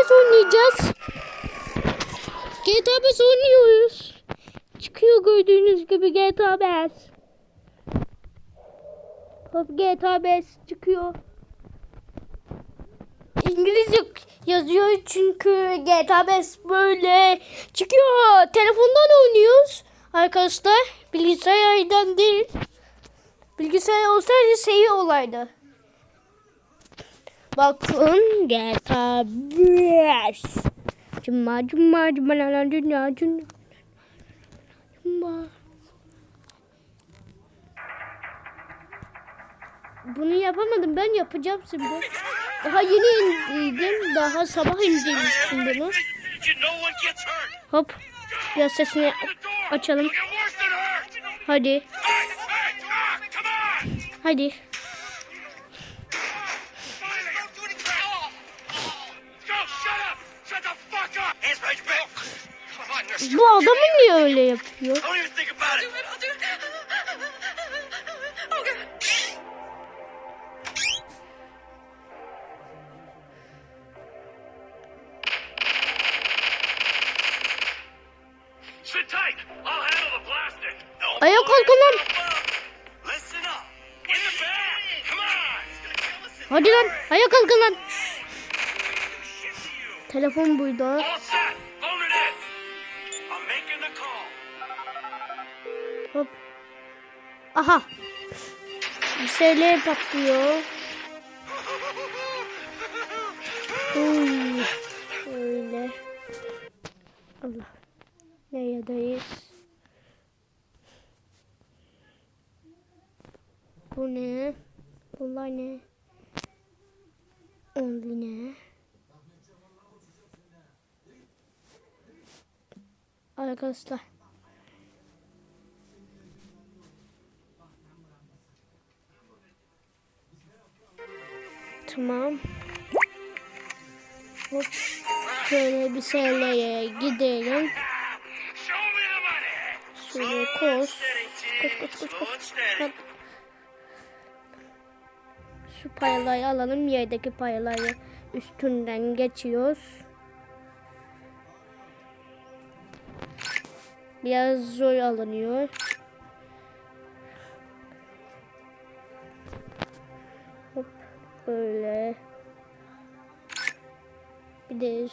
5 oynayacağız. GTA 5 oynuyoruz. Çıkıyor gördüğünüz gibi GTA 5. Hop GTA 5 çıkıyor. İngilizce yazıyor çünkü GTA 5 böyle çıkıyor. Telefondan oynuyoruz arkadaşlar. Bilgisayardan değil. Bilgisayar olsaydı şey olaydı. Bakın GTA 5. Cuma cuma cuma la dünya dünya. Cuma. Bunu yapamadım ben yapacağım şimdi. Daha yeni indirdim. Daha sabah indirmiştim bunu. Hop. Biraz sesini açalım. Hadi. Hadi. Listen up. In the back. Come on. Hadi lan. Ayağa kalkın lan. Telefon buydu. Aha. Bir şeyler patlıyor. Uy. Şöyle. Allah. Neredeyiz? Bu ne? Bunlar ne? Only ne? Arkadaşlar. Tamam. Şöyle bir şeylere gidelim. Şöyle koş. Koş koş koş koş. Hop. Şu payalayı alalım. Yerdeki payalayı üstünden geçiyoruz. Biraz zor alınıyor. Böyle. Bir de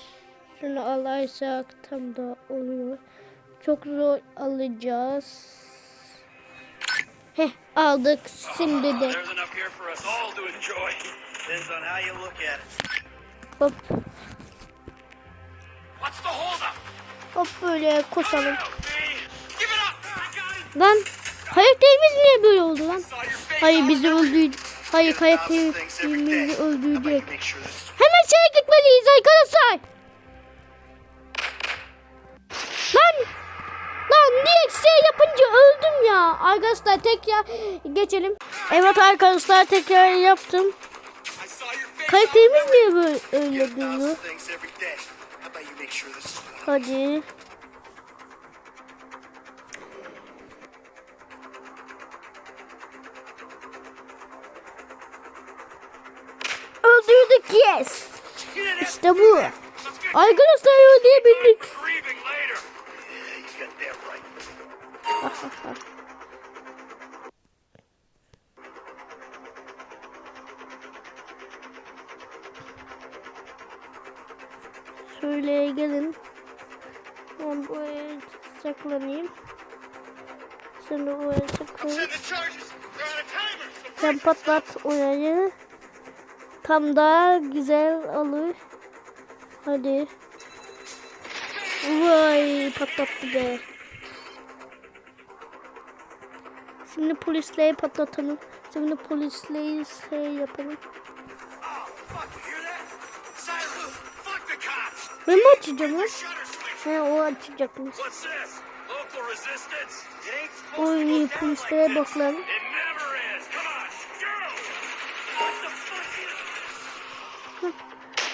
şunu alarsak tam da oluyor. Çok zor alacağız. Heh aldık şimdi de. Hop hop böyle koşalım. Lan karakterimiz niye böyle oldu lan? Saw your face. Hayır. Hayır karakterimizi öldürecek. Hemen şeye gitmeliyiz arkadaşlar. Lan! Lan diye şey yapınca öldüm ya. Arkadaşlar tekrar geçelim. Evet arkadaşlar tekrar yaptım. Karakterimiz niye böyle öyle duruyor? things yes. İşte bu. Arkadaşlar right. Şöyle gelin. Ben buraya saklanayım. Sen de oraya saklan. Send the charges. They're on a timer. So Sen patlat orayı. Tam da güzel olur. Hadi. Vay patlattı be. Şimdi polisleri patlatalım. Şimdi polisleri şey yapalım. Ben mi açacağım lan? He o açacakmış. Oy polislere bak lan.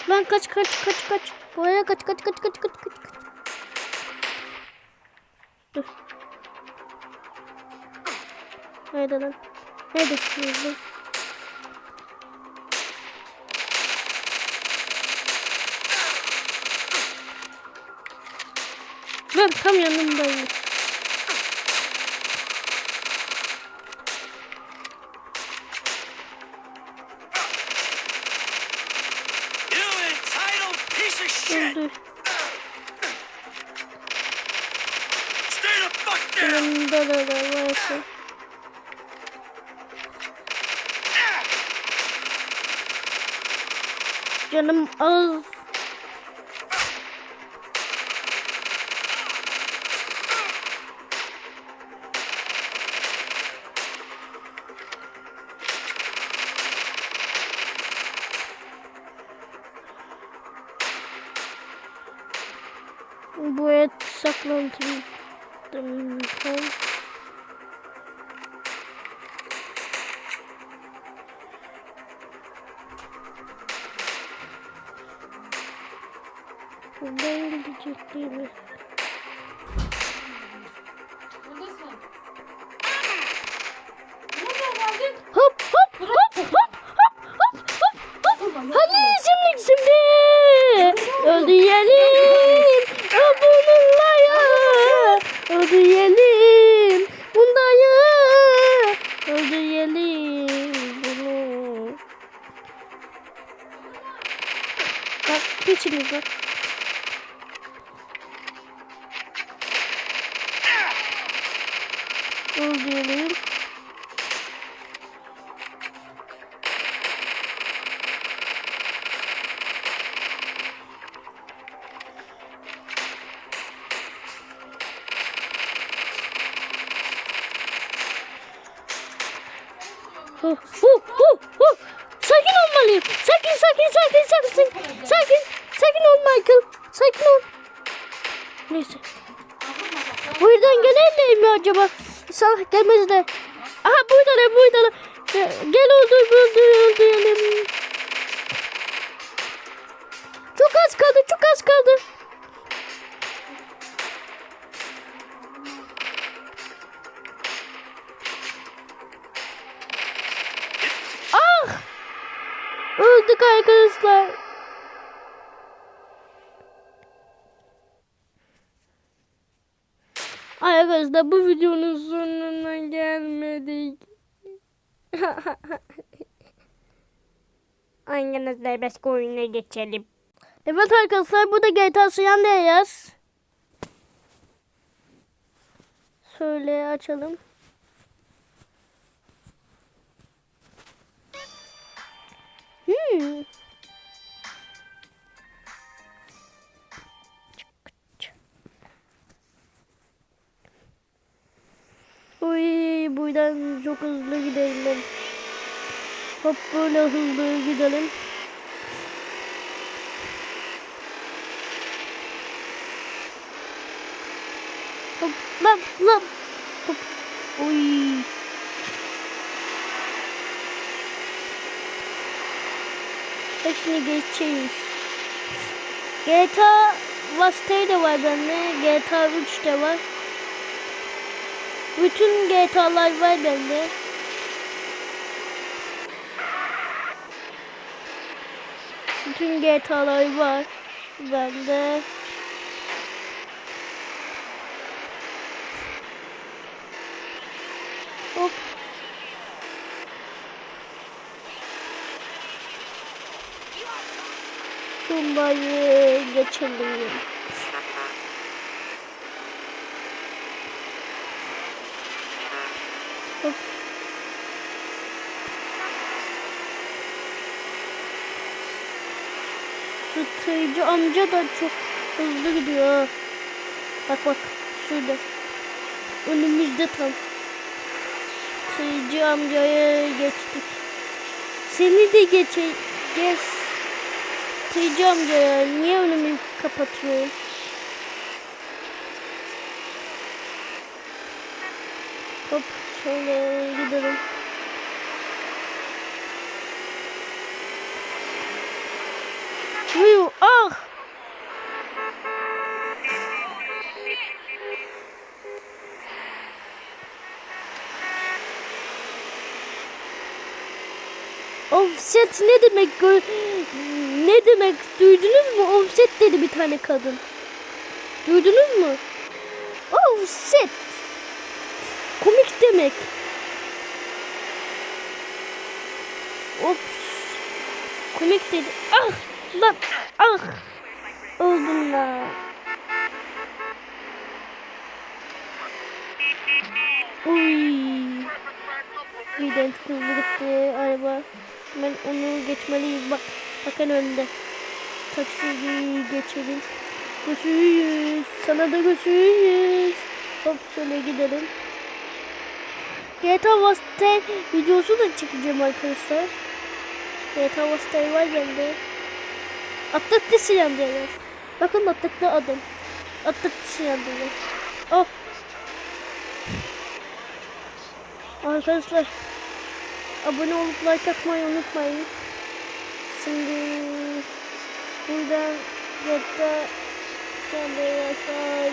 Lan kaç kaç kaç kaç. Oraya kaç kaç kaç kaç kaç kaç. Dur. Nerede lan? Nerede şimdi? Lan tam yanımdaymış. Tamam. Buradan gidecek değil mi? Bak içimiz var. Ödeyelim. Huh, huh, huh, huh. Olmalıyım. Sakin, sakin, sakin, sakin. Sakin, sakin ol Michael. Sakin ol. Neyse. Buradan gelir mi acaba? İnşallah gelmez de. Aha buradalar. Gel, gel öldür, öldür, öldürelim. Çok az kaldı, çok az kaldı. Öldük arkadaşlar. Arkadaşlar bu videonun sonuna gelmedik. Arkadaşlar başka oyuna geçelim. Evet arkadaşlar bu da GTA San Andreas. Şöyle açalım. Hmm. Uy buradan çok hızlı gidelim. Hop böyle hızlı gidelim. Hop lan lan. Hop. Uy. Hepsini geçeyim. GTA Vice de var bende. GTA 3 de var. Bütün GTA'lar var bende. Bütün GTA'lar var bende. Hop. Şunları geçelim. Hop. Sıtıcı amca da çok hızlı gidiyor. Bak bak şurada. Önümüzde tam. Sıtıcı amcaya geçtik. Seni de geçeceğiz. Sıtıcı amcaya niye önümü kapatıyor? Hop şöyle gidelim. Uyu ah! Offset ne demek? Ne demek? Duydunuz mu? Offset dedi bir tane kadın. Duydunuz mu? Shit. Komik demek. Ops. Komik dedi. Ah lan ah. Öldüm lan. Uy. Birden çok hızlı gitti araba. Hemen onu geçmeliyiz. Bak bakın önde. Taksiyi geçelim. Götürüyüz. Sana da götürüyüz. Hop şöyle gidelim. GTA Vasta videosu da çekeceğim arkadaşlar. GTA Vasta var bende. Atlattı silahları. Bakın atlattı adam. Atlattı silahları. Oh. Arkadaşlar abone olup like atmayı unutmayın. Şimdi buradan hatta şöyle yasa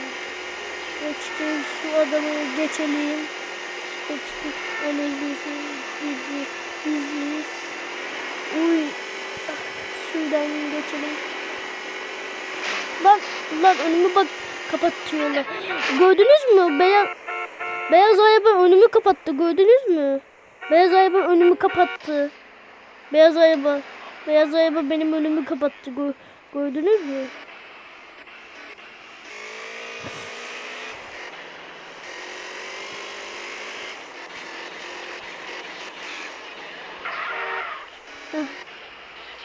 geçtik şu adamı geçelim. Geçtik hızlısı bizi biziz. Uy ah, şuradan geçelim. Lan lan önümü bak kapatıyorlar. Gördünüz mü? Beyaz Beyaz araba önümü kapattı. Gördünüz mü? Beyaz araba önümü kapattı. Beyaz araba. Beyaz araba benim önümü kapattı. Gö gördünüz mü? Heh.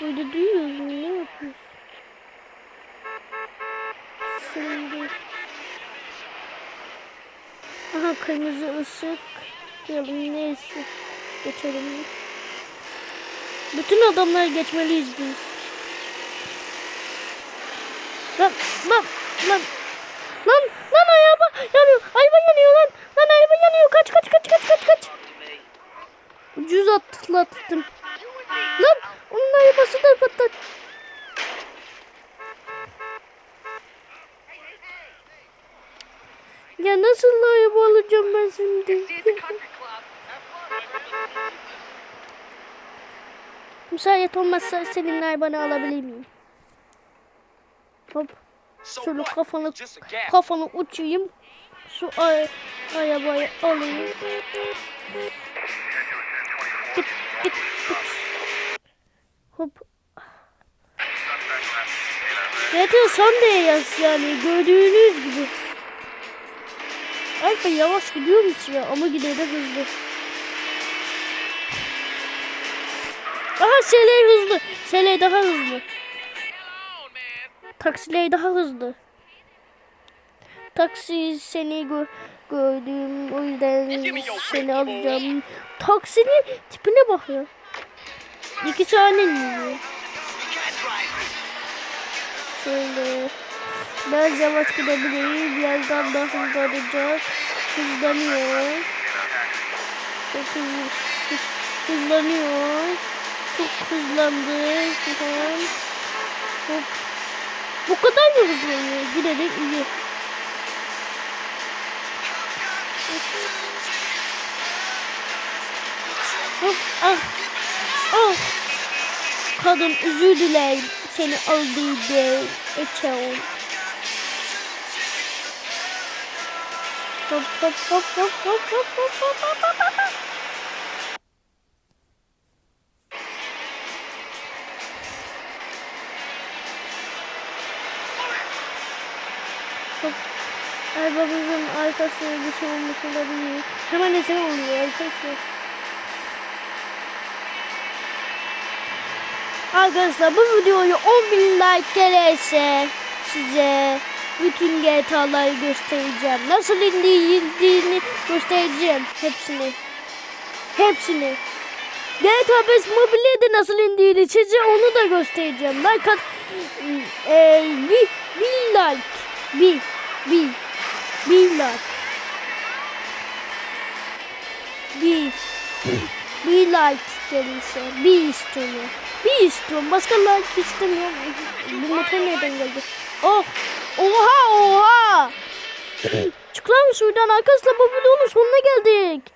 Burada duyuyoruz mu? Ne yapıyoruz? Şimdi... Kırmızı ışık. Yalım neyse. Geçelim. Bütün adamları geçmeliyiz biz. Lan lan lan lan. Lan araba yanıyor. Kaç kaç kaç kaç kaç kaç. Ucuz atlattım. Lan onun arabası da patlat. Ya nasıl araba alacağım ben şimdi? Olmazsa senin arabanı alabilir miyim? Hop. Şöyle kafanı kafanı uçayım. Şu ay arabayı alayım. Git git git. Hop. GTA Sanders yani gördüğünüz gibi. Alfa yavaş gidiyormuş ya ama yine de hızlı. Aha SL hızlı. SL daha hızlı. Taksiler daha hızlı. Taksi seni gö gördüm. O yüzden seni alacağım. Taksinin tipine bak ya. İki tane yiyor. Şöyle. Biraz yavaş gidebiliriz. Birazdan daha hızlanacak. Hızlanıyor. Çok hızlı. hız- Hızlanıyor. Çok hızlandı. An. Hop. Bu kadar mı hızlanıyor? De iyi. Hop. Ah. Ah. Kadın özür seni aldıydı. Eçeon. Hop hop hop hop hop hop hop hop hop hop Hop. Arabamızın arkasına bir şey olmuş olabilir. Hemen ezan oluyor arkadaşlar. Arkadaşlar bu videoyu 10.000 like gelirse size bütün GTA'ları göstereceğim. Nasıl indirildiğini göstereceğim. Hepsini. Hepsini. GTA 5 mobilde de nasıl indiğini size onu da göstereceğim. Like at, e, bir, bir like. Bir, bir, bir like. Bir, bir like gelirse. Bir istiyorum. Bir istiyorum. Başka like istemiyorum. Bu motor nereden geldi? Oh! Oha oha! Çıkar mı şuradan arkadaşlar bu videonun sonuna geldik.